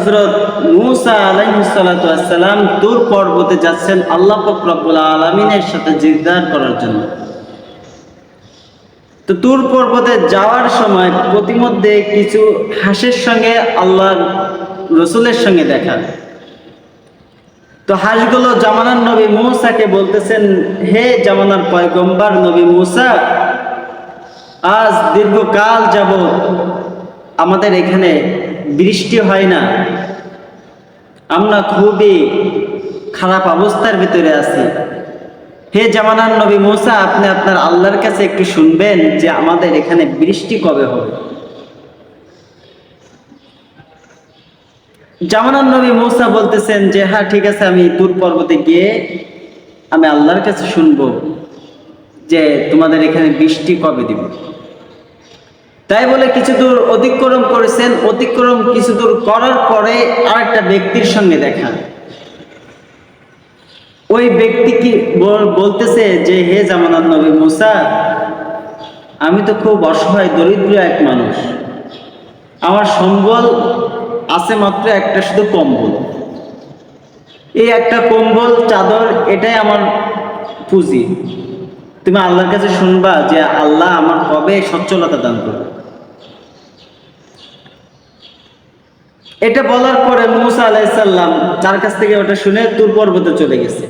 হজরত মুসা আলাইসালাম তুর পর্বতে যাচ্ছেন আল্লাহ ফকরবুল আলমিনের সাথে জিজ্ঞার করার জন্য। তো তুর পর্বতে যাওয়ার সময় প্রতিমধ্যে কিছু হাঁসের সঙ্গে আল্লাহ রসুলের সঙ্গে দেখা। তো হাঁসগুলো জামানার নবী মূসাকে বলতেছেন, হে জামানার পয়গম্বার নবী মূসা, আজ দীর্ঘকাল যাব আমাদের এখানে বৃষ্টি হয় না। আমরা খুবই খারাপ অবস্থার ভিতরে আছি। হে জামানার নবী মূসা, আপনি আপনার আল্লাহর কাছে একটু শুনবেন যে আমাদের এখানে বৃষ্টি কবে হবে? জামানার নবী মূসা বলতেছেন যে হ্যাঁ ঠিক আছে, আমি দূর পর্বতে গিয়ে আমি আল্লাহর কাছে শুনব যে তোমাদের এখানে বৃষ্টি কবে দিব? তাই বলে কিছু দূর অতিক্রম করেছেন, অতিক্রম কিছু দূর করার পরে আরেকটা ব্যক্তির সঙ্গে দেখা। ওই ব্যক্তি কি বলতেছে যে, হে জামানার নবী মুসা, আমি তো খুব অসহায়, দরিদ্র এক মানুষ। আমার সম্বল আছে মাত্র একটা, শুধু কম্বল। এই একটা কম্বল, চাদর, এটাই আমার পুঁজি। তুমি আল্লাহর কাছে শুনবা যে, আল্লাহ আমার কবে সচ্ছলতা দান করবে। এটা বলার পরে মুসা আলাইসাল্লাম যার কাছ থেকে ওটা শুনে তুর পর্বতে চলে গেছে।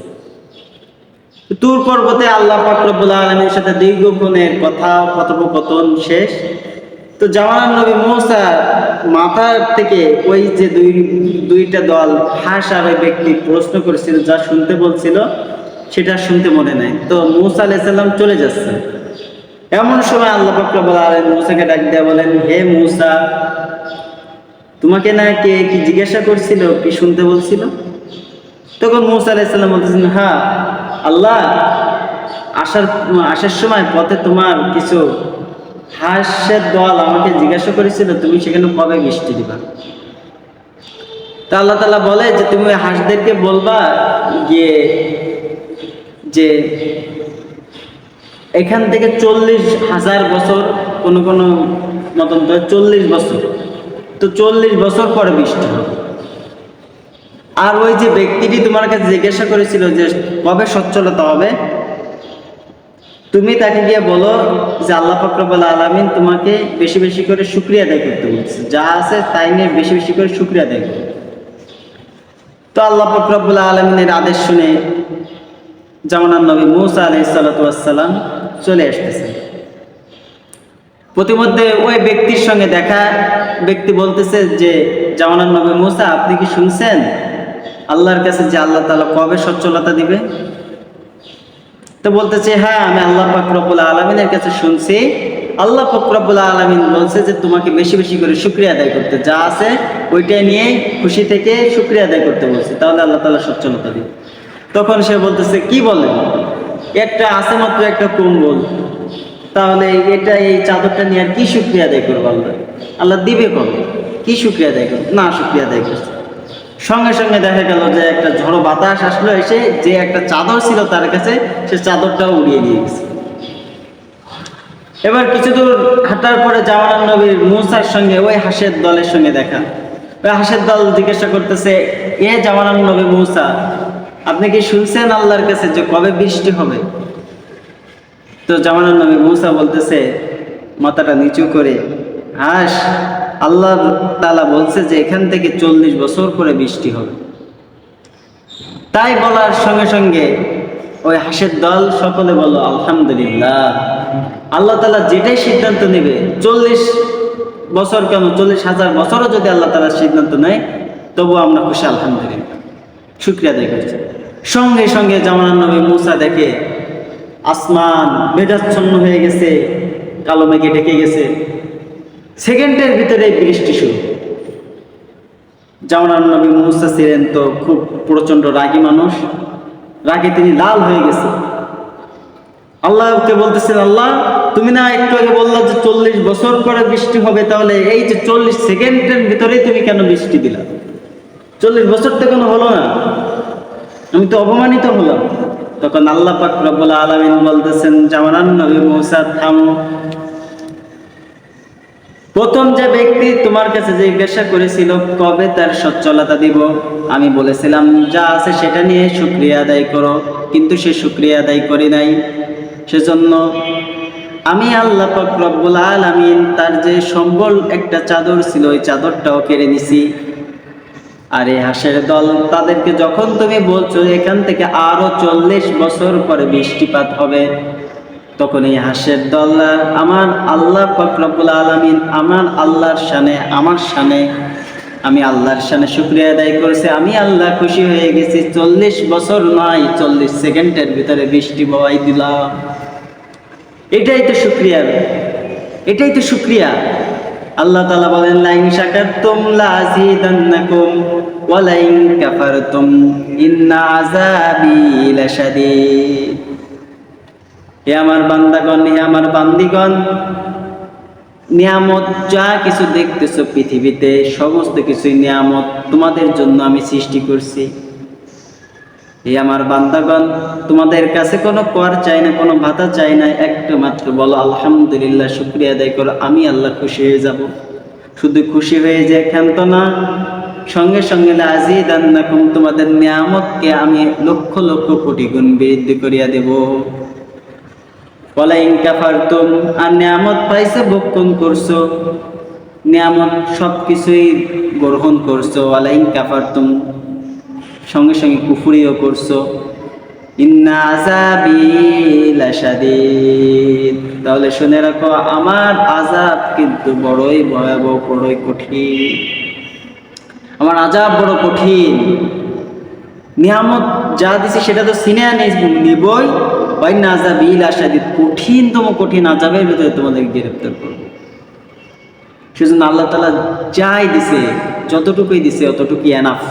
তুর পর্বতে আল্লাহ পাকরবুল আলমীর সাথে দীর্ঘক্ষণের কথা, কথোপকথন শেষ। তো জামানার নবী মৌসা মাথার থেকে ওই যে দুই, দুইটা দল হাঁস আর ওই ব্যক্তি প্রশ্ন করেছিল, যা শুনতে বলছিল, সেটা শুনতে মনে নাই। তো মৌসা আলাইসাল্লাম চলে যাচ্ছে। এমন সময় আল্লাহ পাকরবুল আলম মৌসাকে ডাক দেয়া বলেন, হে মৌসা, তোমাকে না কে কি জিজ্ঞাসা করছিল, কি শুনতে বলছিল? তখন মৌসা আলাইসাল্লাম বলতেছেন হ্যাঁ আল্লাহ, আসার আসার সময় পথে তোমার কিছু হাঁসের দল আমাকে জিজ্ঞাসা করেছিল, তুমি সেখানে কবে মিষ্টি দিবা? তা আল্লাহ তালা বলে যে, তুমি হাঁসদেরকে বলবা গিয়ে যে এখান থেকে চল্লিশ হাজার বছর কোনো কোনো মতন তো চল্লিশ বছর। তো চল্লিশ বছর পরে বৃষ্টি আর ওই যে ব্যক্তিটি তোমার কাছে জিজ্ঞাসা করেছিল যে কবে সচ্ছলতা হবে? তুমি তাকে গিয়ে বলো যে আল্লাহ ফকরবুল আলমিন তোমাকে বেশি বেশি করে শুক্রিয়া আদায় করতে বলছে। যা আছে তাই নিয়ে বেশি বেশি করে শুক্রিয়া আদায় করো। তো আল্লাহ ফকরবুল আলমিনের আদেশ শুনে জামানার নবী মুসা আলি সাল্লাম চলে আসতেছে। প্রতিমধ্যে ওই ব্যক্তির সঙ্গে দেখা, ব্যক্তি বলতেছে যে জামানার নবী মুসা, আপনি কি শুনছেন? আল্লাহর কাছে যে আল্লাহ তালা কবে সচ্ছলতা দিবে? তো বলতেছে হ্যাঁ আমি আল্লাহ ফকরবুল আলমিনের কাছে শুনছি। আল্লাহ ফকরবুল আলমিন বলছে যে, তোমাকে বেশি বেশি করে শুক্রিয়া আদায় করতে। যা আছে, ওইটাই নিয়ে খুশি থেকে শুক্রিয়া আদায় করতে বলছে। তাহলে আল্লাহ তালা সচ্ছলতা দিবে। তখন সে বলতেছে, কি বলেন একটা আছে মাত্র একটা কম্বল। তাহলে এটা এই চাদরটা নিয়ে আর কি সুক্রিয়া আদায় করব আল্লাহ? আল্লাহ দিবে কবে? কি সুক্রিয়া আদায় করব? না শুক্রিয়া আদায় করছে। সঙ্গে সঙ্গে দেখা গেল যে একটা ঝড়ো বাতাস আসলো, এসে যে একটা চাদর ছিল তার কাছে, সে চাদরটাও উড়িয়ে নিয়ে গেছে। এবার কিছু দূর হাঁটার পরে জামানার নবীর মূসার সঙ্গে ওই হাসের দলের সঙ্গে দেখা। ওই হাসের দল জিজ্ঞাসা করতেছে, এ জামানার নবী মূসা আপনি কি শুনছেন আল্লাহর কাছে যে কবে বৃষ্টি হবে? তো জামানার নবী মূসা বলতেছে, মাথাটা নিচু করে, হাস আল্লাহ তালা বলছে যে এখান থেকে চল্লিশ বছর করে বৃষ্টি হবে। তাই বলার সঙ্গে সঙ্গে ওই হাসের দল সকলে বলো আলহামদুলিল্লাহ। আল্লাহ তালা যেটাই সিদ্ধান্ত নেবে, চল্লিশ বছর কেন চল্লিশ হাজার বছরও যদি আল্লাহ তালা সিদ্ধান্ত নেয় তবু আমরা খুশি, আলহামদুলিল্লাহ। শুক্রিয়া করছি। সঙ্গে সঙ্গে জামানার নবী মুসা দেখে আসমান মেঘাচ্ছন্ন হয়ে গেছে, কালো মেঘে ঢেকে গেছে। সেকেন্ডের ভিতরে বৃষ্টি শুরু। জামানার নবী মুসা ছিলেন তো খুব প্রচণ্ড রাগী মানুষ, রাগে তিনি লাল হয়ে গেছে। আল্লাহকে বলতেছেন, আল্লাহ, তুমি না একটু আগে বললা যে চল্লিশ বছর পরে বৃষ্টি হবে, তাহলে এই যে চল্লিশ সেকেন্ডের ভিতরেই তুমি কেন বৃষ্টি দিলা? চল্লিশ বছর তো কোনো হলো না। আমি তো অপমানিত হলাম। তখন আল্লাহ পাক রব্বুল আলামিন বলতেছেন জামানান নবী মূসা, থামো। প্রথম যে ব্যক্তি তোমার কাছে জিজ্ঞাসা করেছিল, কবে তার সচ্ছলতা দিব? আমি বলেছিলাম, যা আছে সেটা নিয়ে শুক্রিয়া আদায় করো। কিন্তু সে শুক্রিয়া আদায় করি নাই। সেজন্য আমি আল্লাহ পাক রব্বুল আলামিন তার যে সম্বল একটা চাদর ছিল, ওই চাদরটাও কেড়ে নিছি। আর এই হাঁসের দল, তাদেরকে যখন তুমি বলছো এখান থেকে আরও চল্লিশ বছর পরে বৃষ্টিপাত হবে, তখন এই হাঁসের দল, আমার আল্লাহ ফকরবুল আলমিন আমার আল্লাহর শানে, আমার শানে, আমি আল্লাহর শানে শুক্রিয়া আদায় করেছি, আমি আল্লাহ খুশি হয়ে গেছি, চল্লিশ বছর নয়, চল্লিশ সেকেন্ডের ভিতরে বৃষ্টি বওয়াই দিলাম। এটাই তো শুক্রিয়া, এটাই তো শুক্রিয়া। আল্লাহ তাআলা বলেন, লাইন শাকারতুম লাযিদান্নাকুম ওয়া লাইন কাফারতুম ইন্না আযাবি লাশাদীদ। হে আমার বান্দাগণ, হে আমার বান্দিগণ, নিয়ামত যা কিছু দেখতেছো পৃথিবীতে, সমস্ত কিছুই নিয়ামত তোমাদের জন্য আমি সৃষ্টি করছি। হে আমার বান্দাগণ, তোমাদের কাছে কোনো কর চাই না, কোনো ভাতা চাই না, একটু মাত্র বলো, আলহামদুলিল্লাহ, শুক্রিয়া আদায় করো, আমি আল্লাহ খুশি হয়ে যাব। শুধু খুশি হয়ে যে ক্ষান্ত না, সঙ্গে সঙ্গে আজিদ আন্নাকুম তোমাদের নিয়ামতকে আমি লক্ষ লক্ষ কোটি গুণ বৃদ্ধি করিয়া দেব। ওয়ালাইন কাফারতুম, আর নিয়ামত পাইছে ভক্ষণ করছ? নিয়ামত সব কিছুই গ্রহণ করছ, ওয়ালাইন কাফারতুম। সঙ্গে সঙ্গে কুফুরিও করছ। তাহলে শুনে রাখো, আমার আজাব কিন্তু বড়ই ভয়াবহ, বড়ই কঠিন। আমার আজাব বড় কঠিন। নিয়ামত যা দিছে সেটা তো সিনে নিবই। ওই না আজাব ইল আশাদিদ কঠিনতম কঠিন আজাবের ভিতরে তোমাদের গ্রেফতার করব। সেজন্য আল্লাহ তালা যাই দিছে, যতটুকুই দিছে, অতটুকুই এনাফ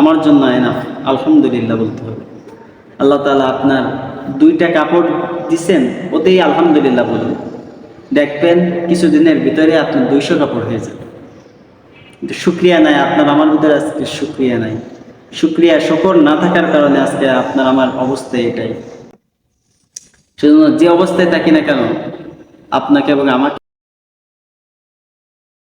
আমার জন্য এনাফ আলহামদুলিল্লাহ বলতে হবে। আল্লাহ তালা আপনার দুইটা কাপড় দিছেন, ওতেই আলহামদুলিল্লাহ বলুন। দেখবেন কিছুদিনের ভিতরে আপনার দুইশো কাপড় হয়ে যাবে। কিন্তু শুক্রিয়া নাই, আপনার আমার ভিতরে আজকে শুক্রিয়া নাই। শুক্রিয়া, শকর না থাকার কারণে আজকে আপনার আমার অবস্থা এটাই। সেজন্য যে অবস্থায় থাকি না কেন, আপনাকে এবং আমাকে